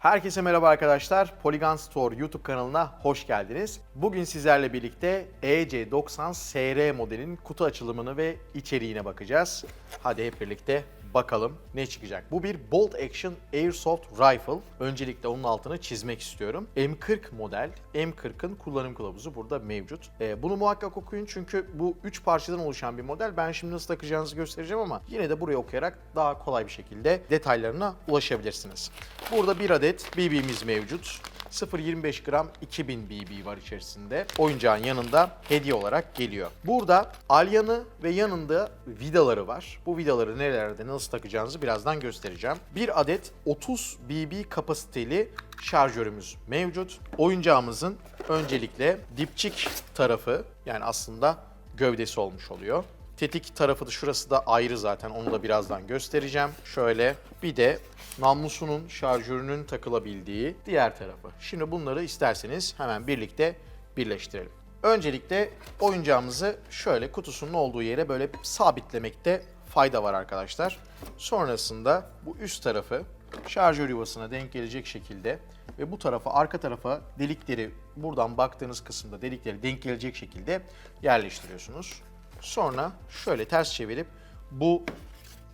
Herkese merhaba arkadaşlar. Polygon Store YouTube kanalına hoş geldiniz. Bugün sizlerle birlikte E EC90 SR modelin kutu açılımını ve içeriğine bakacağız. Hadi hep birlikte bakalım ne çıkacak. Bu bir Bolt Action Airsoft Rifle. Öncelikle onun altını çizmek istiyorum. M40 model. M40'ın kullanım kılavuzu burada mevcut. Ee, bunu muhakkak okuyun çünkü bu 3 parçadan oluşan bir model. Ben şimdi nasıl takacağınızı göstereceğim ama yine de buraya okuyarak daha kolay bir şekilde detaylarına ulaşabilirsiniz. Burada bir adet BB'miz mevcut. 0.25 gram 2000 BB var içerisinde. Oyuncağın yanında hediye olarak geliyor. Burada alyanı ve yanında vidaları var. Bu vidaları nerelerde nasıl takacağınızı birazdan göstereceğim. Bir adet 30 BB kapasiteli şarjörümüz mevcut. Oyuncağımızın öncelikle dipçik tarafı yani aslında gövdesi olmuş oluyor. Tetik tarafı da şurası da ayrı zaten onu da birazdan göstereceğim. Şöyle bir de namlusunun şarjörünün takılabildiği diğer tarafı. Şimdi bunları isterseniz hemen birlikte birleştirelim. Öncelikle oyuncağımızı şöyle kutusunun olduğu yere böyle sabitlemekte fayda var arkadaşlar. Sonrasında bu üst tarafı şarjör yuvasına denk gelecek şekilde ve bu tarafa arka tarafa delikleri buradan baktığınız kısımda delikleri denk gelecek şekilde yerleştiriyorsunuz. Sonra şöyle ters çevirip bu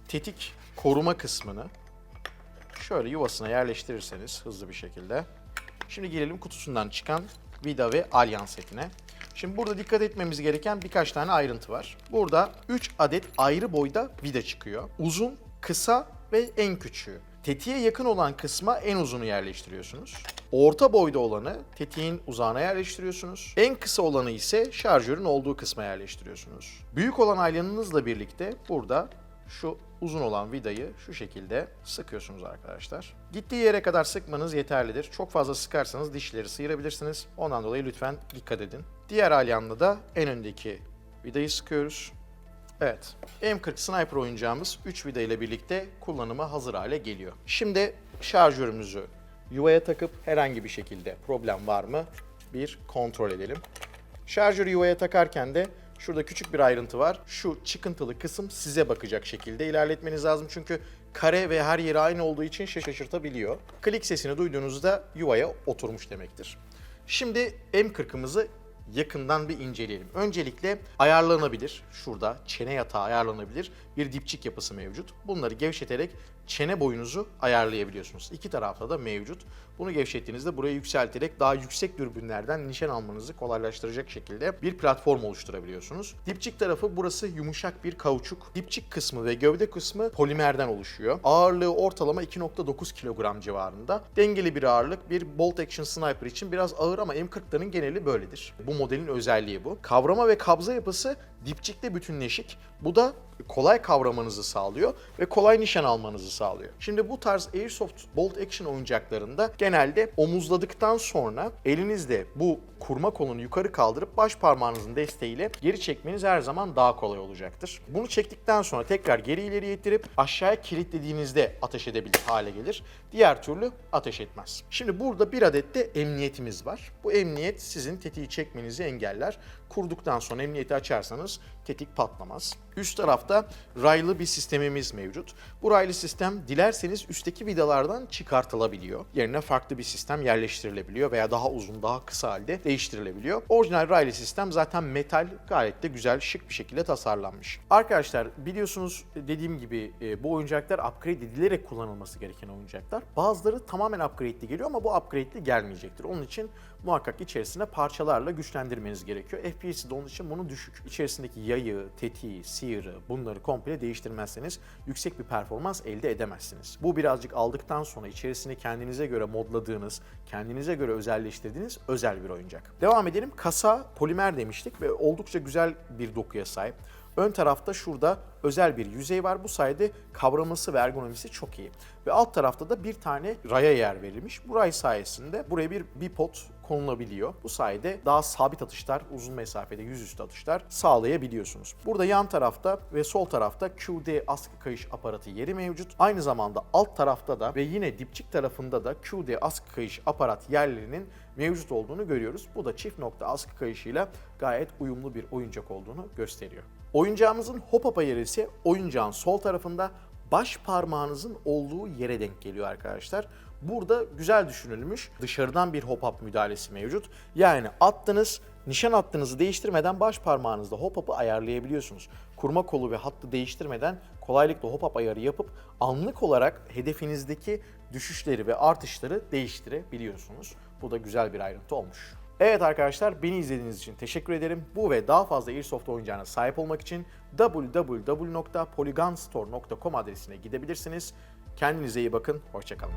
tetik koruma kısmını şöyle yuvasına yerleştirirseniz hızlı bir şekilde. Şimdi gelelim kutusundan çıkan vida ve alyan setine. Şimdi burada dikkat etmemiz gereken birkaç tane ayrıntı var. Burada 3 adet ayrı boyda vida çıkıyor. Uzun, kısa ve en küçüğü. Tetiğe yakın olan kısma en uzunu yerleştiriyorsunuz. Orta boyda olanı tetiğin uzağına yerleştiriyorsunuz. En kısa olanı ise şarjörün olduğu kısma yerleştiriyorsunuz. Büyük olan alyanınızla birlikte burada şu uzun olan vidayı şu şekilde sıkıyorsunuz arkadaşlar. Gittiği yere kadar sıkmanız yeterlidir. Çok fazla sıkarsanız dişleri sıyırabilirsiniz. Ondan dolayı lütfen dikkat edin. Diğer alyanla da en öndeki vidayı sıkıyoruz. Evet, M40 Sniper oyuncağımız 3 vida ile birlikte kullanıma hazır hale geliyor. Şimdi şarjörümüzü yuvaya takıp herhangi bir şekilde problem var mı bir kontrol edelim. Şarjörü yuvaya takarken de şurada küçük bir ayrıntı var. Şu çıkıntılı kısım size bakacak şekilde ilerletmeniz lazım çünkü kare ve her yeri aynı olduğu için şaşırtabiliyor. Klik sesini duyduğunuzda yuvaya oturmuş demektir. Şimdi M40'ımızı yakından bir inceleyelim. Öncelikle ayarlanabilir. Şurada çene yatağı ayarlanabilir. Bir dipçik yapısı mevcut. Bunları gevşeterek çene boyunuzu ayarlayabiliyorsunuz. İki tarafta da mevcut. Bunu gevşettiğinizde burayı yükselterek daha yüksek dürbünlerden nişan almanızı kolaylaştıracak şekilde bir platform oluşturabiliyorsunuz. Dipçik tarafı burası yumuşak bir kauçuk. Dipçik kısmı ve gövde kısmı polimerden oluşuyor. Ağırlığı ortalama 2.9 kilogram civarında. Dengeli bir ağırlık. Bir Bolt Action Sniper için biraz ağır ama M40'ların geneli böyledir. Bu modelin özelliği bu. Kavrama ve kabza yapısı dipçikle bütünleşik. Bu da kolay kavramanızı sağlıyor ve kolay nişan almanızı sağlıyor. Şimdi bu tarz Airsoft Bolt Action oyuncaklarında genelde omuzladıktan sonra elinizde bu kurma kolunu yukarı kaldırıp baş parmağınızın desteğiyle geri çekmeniz her zaman daha kolay olacaktır. Bunu çektikten sonra tekrar geri ileri ittirip aşağıya kilitlediğinizde ateş edebilir hale gelir. Diğer türlü ateş etmez. Şimdi burada bir adet de emniyetimiz var. Bu emniyet sizin tetiği çekmenizi engeller. Kurduktan sonra emniyeti açarsanız tetik patlamaz. Üst tarafta raylı bir sistemimiz mevcut. Bu raylı sistem dilerseniz üstteki vidalardan çıkartılabiliyor. Yerine farklı bir sistem yerleştirilebiliyor veya daha uzun, daha kısa halde değiştirilebiliyor. Orijinal raylı sistem zaten metal gayet de güzel, şık bir şekilde tasarlanmış. Arkadaşlar biliyorsunuz dediğim gibi e, bu oyuncaklar upgrade edilerek kullanılması gereken oyuncaklar. Bazıları tamamen upgrade'li geliyor ama bu upgrade'li gelmeyecektir. Onun için muhakkak içerisine parçalarla güçlendirmeniz gerekiyor. De onun için bunu düşük. İçerisindeki yayı, tetiği, sıyırı bunları komple değiştirmezseniz yüksek bir performans elde edemezsiniz. Bu birazcık aldıktan sonra içerisine kendinize göre modladığınız, kendinize göre özelleştirdiğiniz özel bir oyuncak. Devam edelim. Kasa polimer demiştik ve oldukça güzel bir dokuya sahip. Ön tarafta şurada özel bir yüzey var. Bu sayede kavraması ve ergonomisi çok iyi. Ve alt tarafta da bir tane raya yer verilmiş. Bu ray sayesinde buraya bir bipod konulabiliyor. Bu sayede daha sabit atışlar, uzun mesafede yüzüstü atışlar sağlayabiliyorsunuz. Burada yan tarafta ve sol tarafta QD askı kayış aparatı yeri mevcut. Aynı zamanda alt tarafta da ve yine dipçik tarafında da QD askı kayış aparat yerlerinin mevcut olduğunu görüyoruz. Bu da çift nokta askı kayışıyla gayet uyumlu bir oyuncak olduğunu gösteriyor. Oyuncağımızın hop up ayarı ise oyuncağın sol tarafında baş parmağınızın olduğu yere denk geliyor arkadaşlar. Burada güzel düşünülmüş dışarıdan bir hop-up müdahalesi mevcut. Yani attınız, nişan hattınızı değiştirmeden baş parmağınızda hop-up'ı ayarlayabiliyorsunuz. Kurma kolu ve hattı değiştirmeden kolaylıkla hop-up ayarı yapıp anlık olarak hedefinizdeki düşüşleri ve artışları değiştirebiliyorsunuz. Bu da güzel bir ayrıntı olmuş. Evet arkadaşlar beni izlediğiniz için teşekkür ederim. Bu ve daha fazla Airsoft oyuncağına sahip olmak için www.polygonstore.com adresine gidebilirsiniz. Kendinize iyi bakın, hoşçakalın.